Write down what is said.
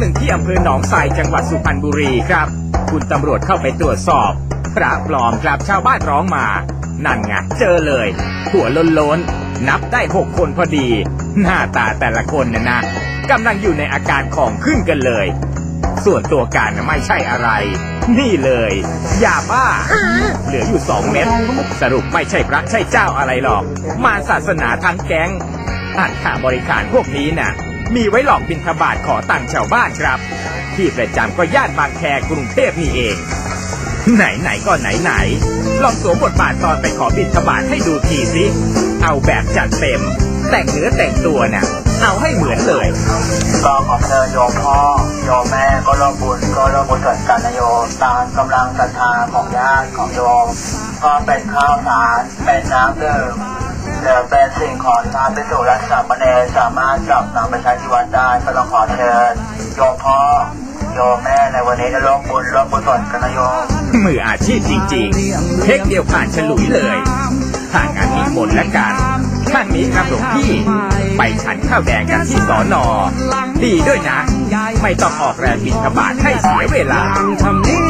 หนึ่งที่อำเภอหนองไทรจังหวัดสุพรรณบุรีครับ คุณตำรวจเข้าไปตรวจสอบ พระปลอมครับชาวบ้านร้องมา นั่นไงเจอเลย หัวล้นๆ นับได้หกคนพอดี หน้าตาแต่ละคนเนี่ยนะกำลังอยู่ในอาการของขึ้นกันเลย ส่วนตัวการไม่ใช่อะไร นี่เลยยาบ้า เหลืออยู่สองเม็ดสรุปไม่ใช่พระใช่เจ้าอะไรหรอก มาศาสนาทั้งแก๊งอันค่าบริการพวกนี้น่ะ มีไว้หลอกบินทบาทขอตังค์ชาวบ้านครับ ที่ประจำก็ย่านบางแคกรุงเทพนี่เอง ไหนๆก็ไหนๆลองสวมบทบาทตอนไปขอบินทบาทให้ดูทีสิเอาแบบจัดเต็ม แต่งเนื้อแต่งตัวน่ะ เอาให้เหมือนเลยก็ขอเชิญโยมพ่อโยมแม่ก็ร่วมบุญก็ร่วมบุญส่วนกันนะโยมตามกำลังศรัทธาของญาติของโยมก็เป็นข้าวสารเป็นน้ำดื่ม หรือเป็นสิ่งของที่พระภิกษุและสามเณรสามารถจับนำไปใช้ที่วัดได้ก็ต้องขอเชิญโยมพ่อโยมแม่ในวันนี้จะร่วมบุญร่วมบุญส่วนกันนะโยมมืออาชีพจริงๆ เทคเดียวผ่านฉลุยเลยทางานนิมนต์และกันท่านนี้ครับหลวงพี่ ไปฉันข้าวแดงกันที่สอนอดีด้วยนะ ไม่ต้องออกแรงบินทบาทให้เสียเวลาทำนี้